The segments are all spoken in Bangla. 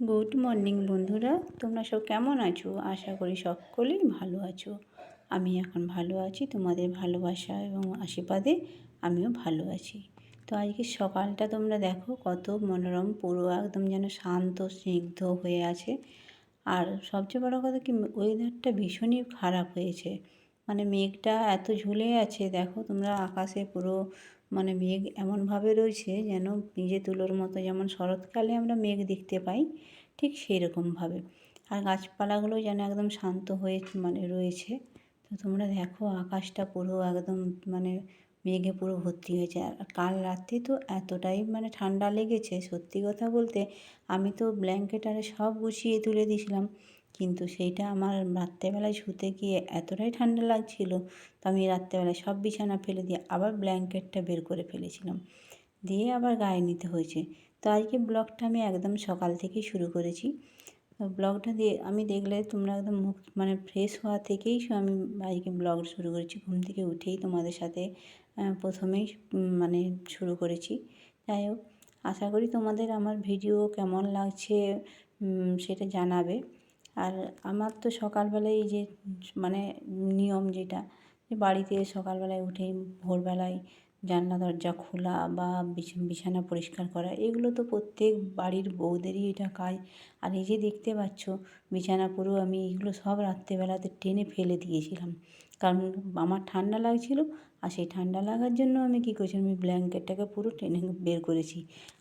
গুড মর্নিং বন্ধুরা, তোমরা সব কেমন আছো? আশা করি সকলেই ভালো আছো। আমি এখন ভালো আছি, তোমাদের ভালোবাসা এবং আশীর্বাদে আমিও ভালো আছি। তো আজকে সকালটা তোমরা দেখো, কত মনোরম, পুরো একদম যেন শান্ত, স্নিগ্ধ হয়ে আছে। আর সবচেয়ে বড় কথা কি ওয়েদারটা ভীষণই খারাপ হয়েছে। মানে মেঘটা এত ঝুলে আছে, দেখো তোমরা আকাশে পুরো মানে মেঘ এমনভাবে রয়েছে যেন নিজে তুলোর মতো যেমন শরৎকালে আমরা মেঘ দেখতে পাই, ঠিক সেই রকমভাবে আর গাছপালাগুলো যেন একদম শান্ত হয়ে মানে রয়েছে। তো তোমরা দেখো আকাশটা পুরো একদম মানে মেঘে পুরো ভর্তি হয়েছে। আর কাল রাতে তো এতটাই মানে ঠান্ডা লেগেছে, সত্যি কথা বলতে আমি তো ব্ল্যাঙ্কেট আরে সব গুছিয়ে তুলে দিয়েছিলাম। কিন্তু সেইটা আমার রাত্রেবেলায় শুতে গিয়ে এতটাই ঠান্ডা লাগছিল তো আমি রাত্রেবেলায় সব বিছানা ফেলে দিয়ে আবার ব্ল্যাঙ্কেটটা বের করে ফেলেছিলাম। দিয়ে আবার গায়ে নিতে হয়েছে। তো আজকে ব্লগটা আমি একদম সকাল থেকেই শুরু করেছি। ব্লগটা দিয়ে আমি দেখলে তোমরা একদম মুখ মানে ফ্রেশ হওয়া থেকেই আমি আজকে ব্লগ শুরু করেছি। ঘুম থেকে উঠেই তোমাদের সাথে প্রথমেই মানে শুরু করেছি। যাই হোক, আশা করি তোমাদের আমার ভিডিও কেমন লাগছে সেটা জানাবে। আর আমার তো সকালবেলায় এই যে মানে নিয়ম যেটা, যে বাড়িতে সকালবেলায় উঠেই ভোরবেলায় জানলা দরজা খোলা বা বিছানা পরিষ্কার করা, এগুলো তো প্রত্যেক বাড়ির বউদেরই এটা কাজ। আর এই যে দেখতে পাচ্ছ, বিছানা পুরো আমি এগুলো সব রাত্রেবেলাতে টেনে ফেলে দিয়েছিলাম। কারণ আমার ঠান্ডা লাগছিল আর সেই ঠান্ডা লাগার জন্য আমি কী করেছি? আমি ব্ল্যাঙ্কেটটাকে পুরো টেনে বের করেছি।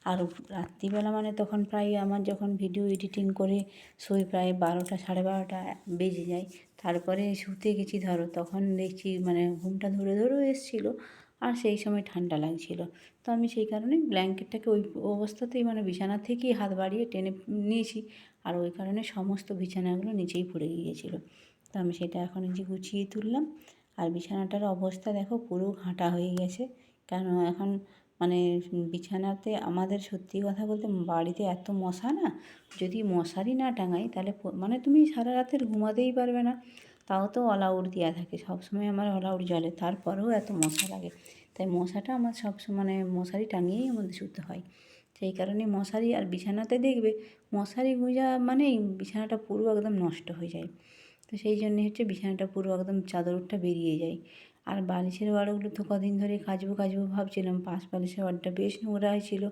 আর রাত্রিবেলা মানে তখন প্রায় আমার যখন ভিডিও এডিটিং করে শোই প্রায় বারোটা, সাড়ে বারোটা বেজে যায়। তারপরে শুতে গেছি ধরো, তখন দেখছি মানে ঘুমটা ধরে ধরেও এসেছিল আর সেই সময় ঠান্ডা লাগছিল। তো আমি সেই কারণে ব্ল্যাঙ্কেটটাকে ওই অবস্থাতেই মানে বিছানা থেকেই হাত বাড়িয়ে টেনে নিয়েছি আর ওই কারণে সমস্ত বিছানাগুলো নিচেই পড়ে গিয়েছিল। তো আমি সেটা এখন যে গুছিয়ে তুললাম। আর বিছানাটার অবস্থা দেখো পুরো ঘাঁটা হয়ে গেছে। কেন এখন মানে বিছানাতে আমাদের সত্যি কথা বলতে বাড়িতে এত মশা না? যদি মশারি না টাঙাই তাহলে মানে তুমি সারা রাতের ঘুমাতেই পারবে না। তাও তো অলআউট দেওয়া থাকে, সবসময় আমার অল জলে তারপরেও এত মশা লাগে। তাই মশাটা আমার সবসময় মানে মশারি টাঙিয়েই আমাদের শুতে হয়। সেই কারণে মশারি আর বিছানাতে দেখবে মশারি গুঁজা মানেই বিছানাটা পুরো একদম নষ্ট হয়ে যায়। তো সেই জন্যে হচ্ছে বিছানাটা পুরো একদম চাদরটা বেরিয়ে যায়। আর বালিশের ওয়ারগুলো তো কদিন ধরে কাচবো কাচবো ভাবছিলাম, পাশ বালিশের ওয়ারটা বেশ নোংরা হয়েছিল,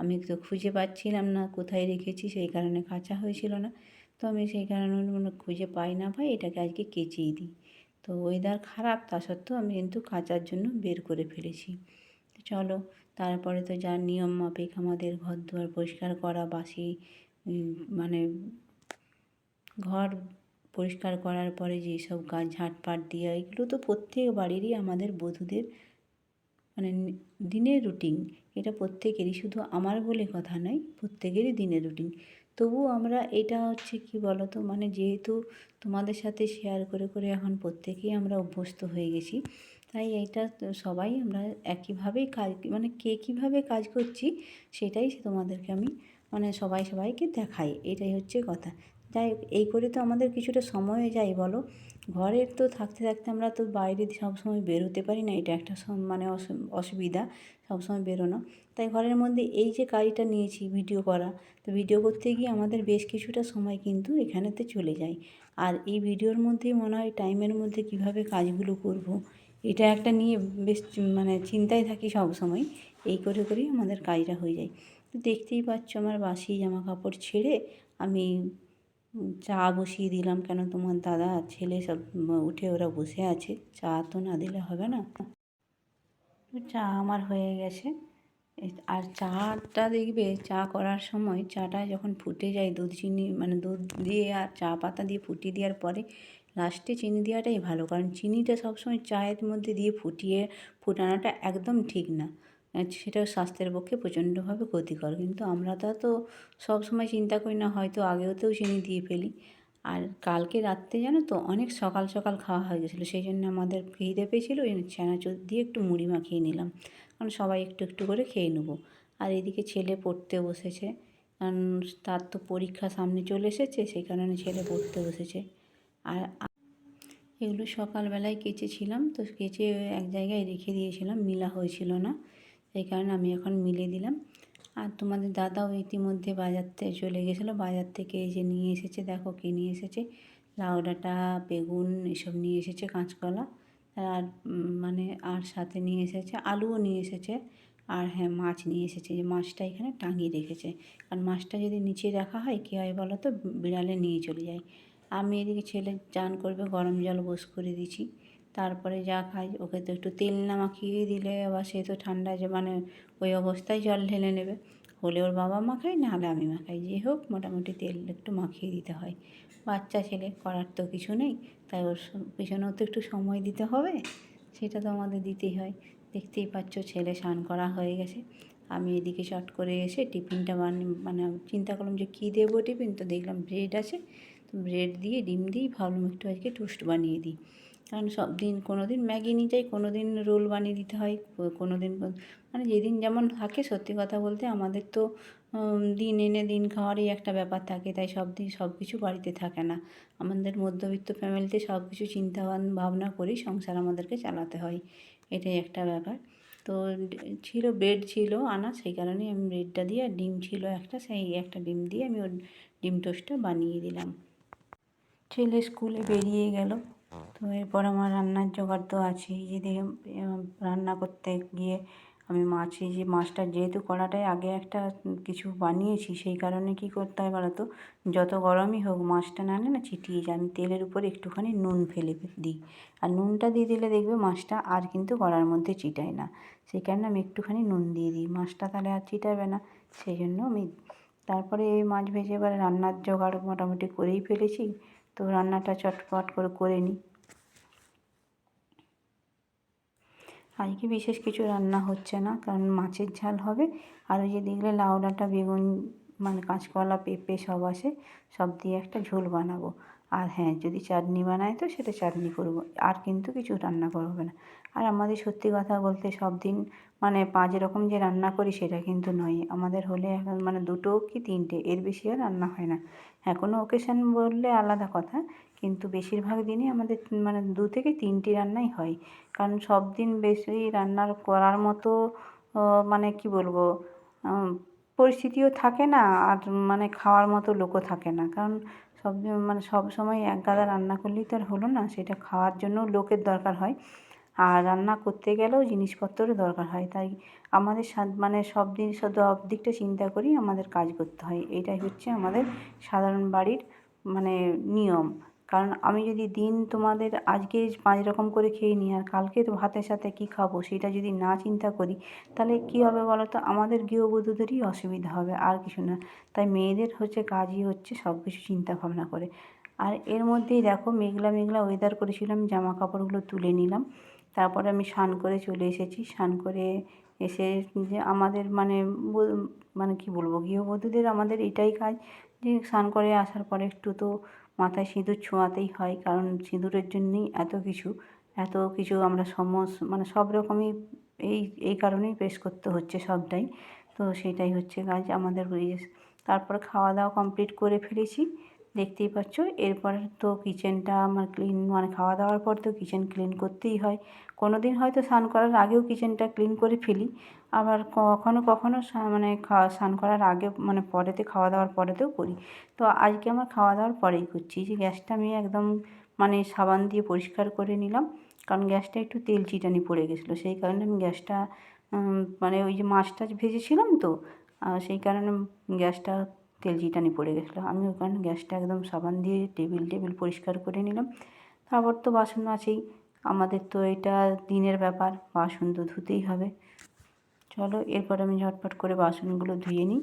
আমি তো খুঁজে পাচ্ছিলাম না কোথায় রেখেছি, সেই কারণে কাঁচা হয়েছিল না। তো আমি সেই কারণে খুঁজে পাই না পাই এটাকে আজকে কেচেই দিই। তো ওয়েদার খারাপ, তা সত্ত্বেও আমি কিন্তু কাচার জন্য বের করে ফেলেছি। চলো, তারপরে তো যার নিয়ম মাফিক আমাদের ঘর দুয়ার পরিষ্কার করা, বাসি মানে ঘর পরিষ্কার করার পরে যেসব কাজ ঝাঁটপাট দেওয়া এগুলো তো প্রত্যেক বাড়িরই আমাদের বধূদের মানে দিনের রুটিন এটা প্রত্যেকেরই, শুধু আমার বলে কথা নয়, প্রত্যেকেরই দিনের রুটিন তবুও আমরা এটা হচ্ছে কি বলো তো মানে যেহেতু তোমাদের সাথে শেয়ার করে করে এখন প্রত্যেকেই আমরা অভ্যস্ত হয়ে গেছি, তাই এইটা সবাই আমরা একইভাবেই কাজ মানে কে কীভাবে কাজ করছি, সেটাই তোমাদেরকে আমি মানে সবাই সবাইকে দেখাই। এটাই হচ্ছে কথা। যাই এই করে তো আমাদের কিছুটা সময় যায়, বলো? ঘরের তো থাকতে থাকতে আমরা তো বাইরে সবসময় বেরোতে পারি না, এটা একটা মানে অসুবিধা, সবসময় বেরোনো। তাই ঘরের মধ্যে এই যে কাজটা নিয়েছি, ভিডিও করা, তো ভিডিও করতে গিয়ে আমাদের বেশ কিছুটা সময় কিন্তু এখানেতে চলে যায়। আর এই ভিডিওর মধ্যেই মনে হয় টাইমের মধ্যে কীভাবে কাজগুলো করব। এটা একটা নিয়ে বেশ মানে চিন্তায় থাকি সব সময় এই করে করেই আমাদের কাজটা হয়ে যায়। তো দেখতেই পাচ্ছ আমার বাসি জামা কাপড় ছেড়ে আমি চা বসিয়ে দিলাম কেন তোমার দাদা ছেলে সব উঠে ওরা বসে আছে। চা তো না দিলে হবে না। চা আমার হয়ে গেছে। আর চাটা দেখবে, চা করার সময় চাটা যখন ফুটে যায়, দুধ চিনি মানে দুধ দিয়ে আর চা পাতা দিয়ে ফুটিয়ে দেওয়ার পরে লাস্টে চিনি দেওয়াটাই ভালো। কারণ চিনিটা সবসময় চায়ের মধ্যে দিয়ে ফুটিয়ে, ফুটানোটা একদম ঠিক না। সেটা স্বাস্থ্যের পক্ষে প্রচণ্ডভাবে ক্ষতিকর। কিন্তু আমরা তা তো সব সময় চিন্তা করি না, হয়তো আগেওতেও চিনি দিয়ে ফেলি। আর কালকে রাত্রে জানো তো অনেক সকাল সকাল খাওয়া হয়ে গেছিল, সেই জন্য আমাদের খিদে পেয়েছিলো ওই চানাচুর দিয়ে একটু মুড়ি মাখিয়ে নিলাম। কারণ সবাই একটু একটু করে খেয়ে নেব। আর এদিকে ছেলে পড়তে বসেছে, কারণ তার তো পরীক্ষা সামনে চলে এসেছে, সেই কারণে ছেলে পড়তে বসেছে। আর এগুলো সকালবেলায় কেচেছিলাম, তো কেচে এক জায়গায় রেখে দিয়েছিলাম, মিলা হয়েছিল না। সেই কারণে আমি এখন মিলে দিলাম। আর তোমাদের দাদাও ইতিমধ্যে বাজার থেকে চলে গেছিল। বাজার থেকে এই যে নিয়ে এসেছে, দেখো কী নিয়ে এসেছে। লাউ ডাঁটা, বেগুন, এসব নিয়ে এসেছে, কাঁচকলা। আর মানে আর সাথে নিয়ে এসেছে, আলুও নিয়ে এসেছে। আর হ্যাঁ মাছ নিয়ে এসেছে। যে মাছটা এখানে টাঙিয়ে রেখেছে। কারণ মাছটা যদি নিচে রাখা হয়, কী হয় বলো তো? বিড়ালে নিয়ে চলে যায়। আমি এদিকে ছেলে চান করবে, গরম জল বোস করে দিছি তারপরে যা খাই, ওকে তো একটু তেল না মাখিয়ে দিলে আবার সে তো ঠান্ডা যে মানে ওই অবস্থায় জল ঢেলে নেবে। হলে ওর বাবা মাখায় নাহলে আমি মাখাই যে হোক, মোটামুটি তেল একটু মাখিয়ে দিতে হয়। বাচ্চা ছেলে, করার তো কিছু নেই। তাই ওর পেছনেও তো একটু সময় দিতে হবে। সেটা তো আমাদের দিতেই হয়। দেখতেই পাচ্ছ, ছেলে স্নান করা হয়ে গেছে। আমি এদিকে শর্ট করে এসে টিফিনটা বানিয়ে মানে চিন্তা করলাম যে কী দেবো টিফিন? তো দেখলাম ব্রেড আছে। তো ব্রেড দিয়ে ডিম দিই, ভাবলাম একটু আজকে টোস্ট বানিয়ে দিই। কারণ সব দিন কোনো দিন ম্যাগি নিয়ে যাই কোনো দিন রোল বানিয়ে দিতে হয় কোনো দিন মানে যেদিন যেমন থাকে সত্যি কথা বলতে আমাদের তো দিন এনে দিন খাওয়ারই একটা ব্যাপার থাকে, তাই সব দিন সব কিছু বাড়িতে থাকে না। আমাদের মধ্যবিত্ত ফ্যামিলিতে সব কিছু চিন্তা ভাব- ভাবনা করেই সংসার আমাদেরকে চালাতে হয়, এটাই একটা ব্যাপার। তো ছিল ব্রেড ছিল আনা, সেই কারণে আমি ব্রেডটা দিয়ে আর ডিম ছিল একটা, সেই একটা ডিম দিয়ে আমি ওর ডিম টোস্টটা বানিয়ে দিলাম। ছেলে স্কুলে বেরিয়ে গেল। তো এরপর আমার রান্নার জোগাড় তো আছেই। যে রান্না করতে গিয়ে আমি মাছে যে মাছটা যেহেতু কড়াটায় আগে একটা কিছু বানিয়েছি, সেই কারণে কি করতে হয় বলো তো যত গরমই হোক, মাছটা না না চিটিয়ে যায়। আমি তেলের উপরে একটুখানি নুন ফেলে দিই। আর নুনটা দিয়ে দিলে দেখবে মাছটা আর কিন্তু কড়ার মধ্যে চিটায় না। সেই কারণে আমি একটুখানি নুন দিয়ে দিই। মাছটা তাহলে আর চিটাবে না। সেই জন্য আমি তারপরে এই মাছ ভেজে এবার রান্নার জোগাড় মোটামুটি করেই ফেলেছি। তো রান্নাটা চটপট করে করে নিই। আজকে বিশেষ কিছু রান্না হচ্ছে না, কারণ মাছের ঝাল হবে। আর ওই যে দেখলে লাউ ডাঁটা, বেগুন মানে কাঁচকলা, পেঁপে সব আসে, সব দিয়ে একটা ঝোল বানাবো। আর হ্যাঁ যদি চাটনি বানায় তো সেটা চাটনি করব। আর কিন্তু কিছু রান্না করা হবে না। আর আমাদের সত্যি কথা বলতে সব দিন মানে পাঁচ রকম যে রান্না করি সেটা কিন্তু নয়। আমাদের হলে এখন মানে দুটো কি তিনটে, এর বেশি আর রান্না হয় না। হ্যাঁ কোনো ওকেশন বললে আলাদা কথা। কিন্তু বেশিরভাগ দিনই আমাদের মানে দু থেকে তিনটি রান্নাই হয়। কারণ সব দিন বেশি রান্নার করার মতো মানে কি বলব পরিস্থিতিও থাকে না। আর মানে খাওয়ার মতো লোকও থাকে না। কারণ সব মানে সব সময় এক গাদা রান্না করলেই তো আর হলো না সেটা খাওয়ার জন্য লোকের দরকার হয়। আর রান্না করতে গেলেও জিনিসপত্রেরও দরকার হয়। তাই আমাদের মানে সব দিন সব দিকটা চিন্তা করেই আমাদের কাজ করতে হয়। এটাই হচ্ছে আমাদের সাধারণ বাড়ির মানে নিয়ম। কারণ আমি যদি দিন তোমাদের আজকে পাঁচ রকম করে খেয়ে নিই আর কালকে তো ভাতের সাথে কী খাব সেটা যদি না চিন্তা করি, তাহলে কী হবে বলো তো আমাদের গৃহবধূদেরই অসুবিধা হবে, আর কিছু না। তাই মেয়েদের হচ্ছে, কাজই হচ্ছে সব কিছু চিন্তা ভাবনা করে। আর এর মধ্যেই দেখো, মেঘলা মেঘলা ওয়েদার করেছিলাম, জামা কাপড়গুলো তুলে নিলাম। তারপরে আমি স্নান করে চলে এসেছি। স্নান করে এসে যে আমাদের মানে মানে কি বলব? গৃহবধূদের আমাদের এটাই কাজ যে স্নান করে আসার পরে একটু তো মাথায় সিঁদুর ছোঁয়াতেই হয়, কারণ সিঁদুরের জন্যই এত কিছু এত কিছু আমরা সমস মানে সব রকমই এই এই কারণেই পেশ করতে হচ্ছে সবটাই। তো সেটাই হচ্ছে কাজ আমাদের তারপরে খাওয়া দাওয়া কমপ্লিট করে ফেলেছি। দেখতেই পাচ্ছ। এরপর তো কিচেনটা আমার ক্লিন মানে খাওয়া দাওয়ার পর তো কিচেন ক্লিন করতেই হয়। কোনো দিন হয়তো স্নান করার আগেও কিচেনটা ক্লিন করে ফেলি। আবার কখনো কখনো মানে খাওয়া স্নান করার আগে মানে পরেতে খাওয়া দাওয়ার পরেতেও করি। তো আজকে আমার খাওয়া দাওয়ার পরেই করছি। যে গ্যাসটা আমি একদম মানে সাবান দিয়ে পরিষ্কার করে নিলাম। কারণ গ্যাসটা একটু তেল চিটানি পড়ে গেছিল। সেই কারণে আমি গ্যাসটা মানে ওই যে মাছ টাছ ভেজেছিলাম তো সেই কারণে গ্যাসটা তেল চিটানি পড়ে গেছিল। আমি কারণে গ্যাসটা একদম সাবান দিয়ে টেবিল টেবিল পরিষ্কার করে নিলাম। তারপর তো বাসন আছেই আমাদের তো এটা দিনের ব্যাপার, বাসন তো ধুতেই হবে। চলো, এরপর আমি ঝটপট করে বাসনগুলো ধুয়ে নিই।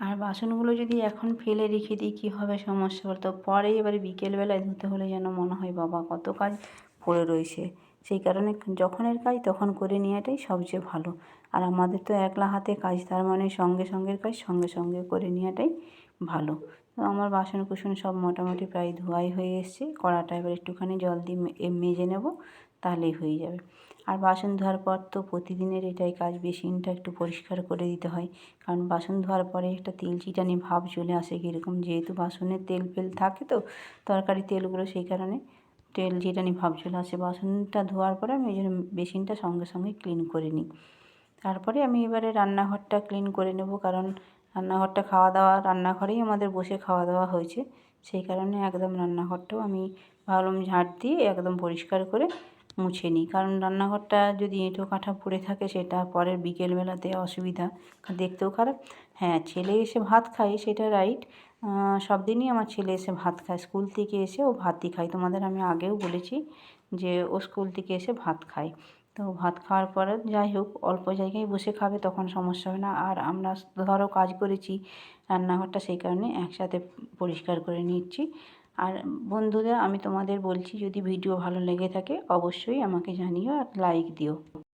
আর বাসনগুলো যদি এখন ফেলে রেখে দিই, কী হবে সমস্যা বলতো? পরে এবারে বিকেলবেলায় ধুতে হলে যেন মনে হয়, বাবা, কত কাজ পড়ে রয়েছে। সেই কারণে যখনের কাজ তখন করে নেওয়াটাই সবচেয়ে ভালো। আর আমাদের তো একলা হাতে কাজ, তার মানে সঙ্গে সঙ্গের কাজ সঙ্গে সঙ্গে করে নেওয়াটাই ভালো। তো আমার বাসন কুসন সব মোটামুটি প্রায় ধোয়াই হয়ে এসছে। কড়াটা এবার একটুখানি জল দিয়ে মেজে নেব, তাহলেই হয়ে যাবে। আর বাসন ধোয়ার পর তো প্রতিদিনের এটাই কাজ, বেসিনটা একটু পরিষ্কার করে দিতে হয়। কারণ বাসন ধোয়ার পরে একটা তেল চিটানি ভাব চলে আসে কীরকম। যেহেতু বাসনে তেল ফেল থাকে তো, তরকারি তেলগুলো সেই কারণে তেল জিরানি ভাব চলে আসে বাসনটা ধোয়ার পরে আমি ওই জন্য বেসিনটা সঙ্গে সঙ্গে ক্লিন করে নিই। তারপরে আমি এবারে রান্নাঘরটা ক্লিন করে নেব, কারণ রান্নাঘরটা খাওয়া দাওয়া, রান্নাঘরেই আমাদের বসে খাওয়া দাওয়া হয়েছে। সেই কারণে একদম রান্নাঘরটাও আমি ভাবলাম ঝাঁট দিয়ে একদম পরিষ্কার করে মুছে নিই। কারণ রান্নাঘরটা যদি এঁটো কাঠা পড়ে থাকে সেটা পরের বিকেলবেলাতে অসুবিধা দেখতেও খারাপ। হ্যাঁ ছেলে এসে ভাত খায় সেটা রাইট সব দিনই আমার ছেলে এসে ভাত খায়। স্কুল থেকে এসে ও ভাতই খায়। তোমাদের আমি আগেও বলেছি যে ও স্কুল থেকে এসে ভাত খায়। তো ভাত খাওয়ার পরে যাই হোক, অল্প জায়গায় বসে খাবে, তখন সমস্যা হবে না। আর আমরা ধরো কাজ করেছি, রান্নাঘরটা সেই কারণে একসাথে পরিষ্কার করে নিচ্ছি। আর বন্ধুরা, আমি তোমাদের বলছি, যদি ভিডিও ভালো লেগে থাকে, অবশ্যই আমাকে জানিও আর লাইক দিও।